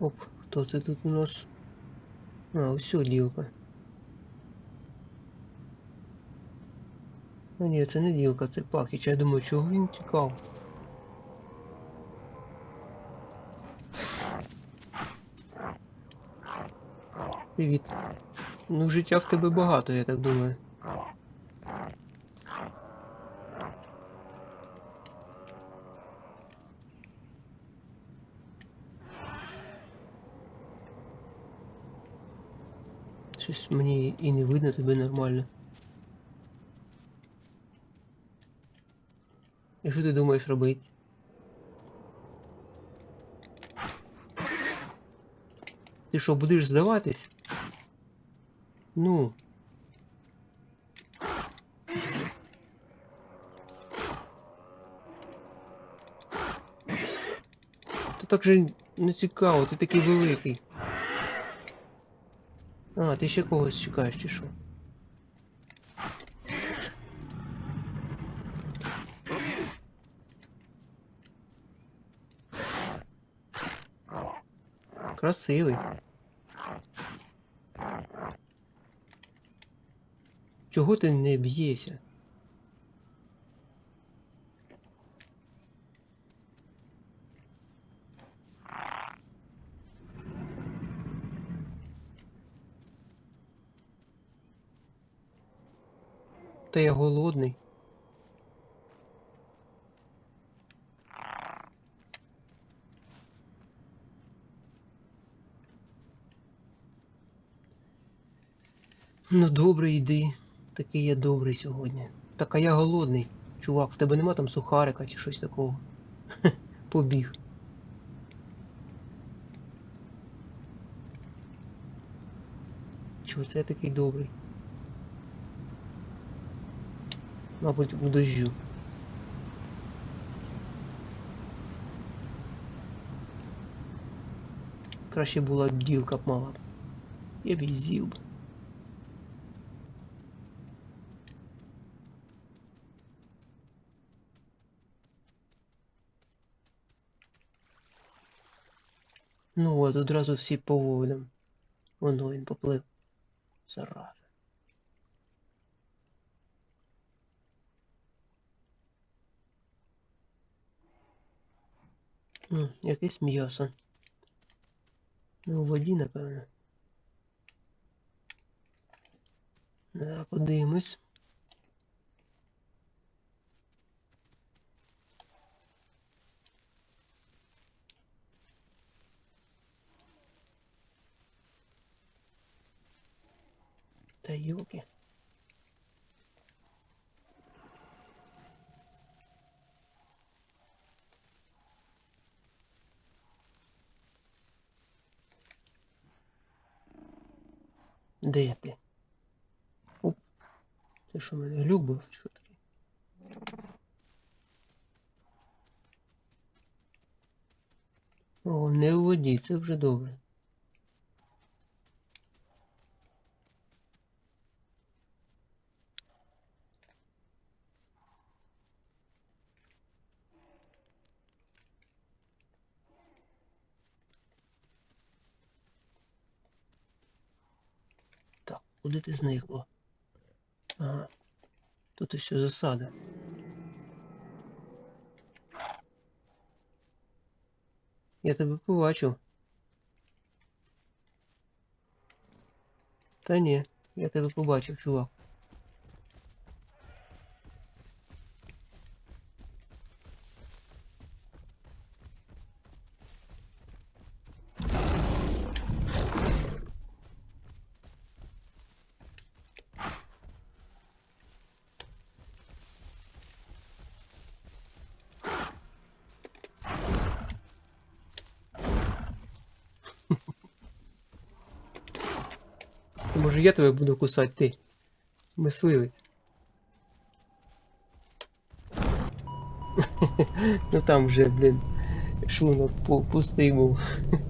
Оп, хто це тут у нас? А, ось ділка. А ні, це не ділка, це пахіч. Я думаю, чого він тікав? Привіт. Ну, життя в тебе багато, я так думаю. Щось мені і не видно тебе нормально. І що ти думаєш робити? Ти що, будеш здаватись? Ну. Так же не цікаво, ти такий великий. А, ти ще когось чекаєш, чи що? Красивий. Чого ти не б'єшся? Та я голодний. Ну добре, йди. Такий я добрий сьогодні. Так а я голодний. Чувак, в тебе нема там сухарика чи щось такого. Побіг. Чого це я такий добрий? Мабуть, в дождю. Краще була б ділка б мала б. Я б її з'їв б. Ну от, одразу всі по волям. Воно він поплив. Зараза. М, якесь м'ясо. Ну, у воді, напевно. Да, подивимось. Та йоки. Де ти? Оп. Це що мене глюк був? Що таке? О, не в воді, це вже добре. Так, куди ти зникло? Ага. Тут ось засада. Я тебе побачив. Та ні, я тебе побачив, чувак. Може я тебе буду кусати, ти? Мисливець. ну там вже, блін, шлунок пу- пустий був.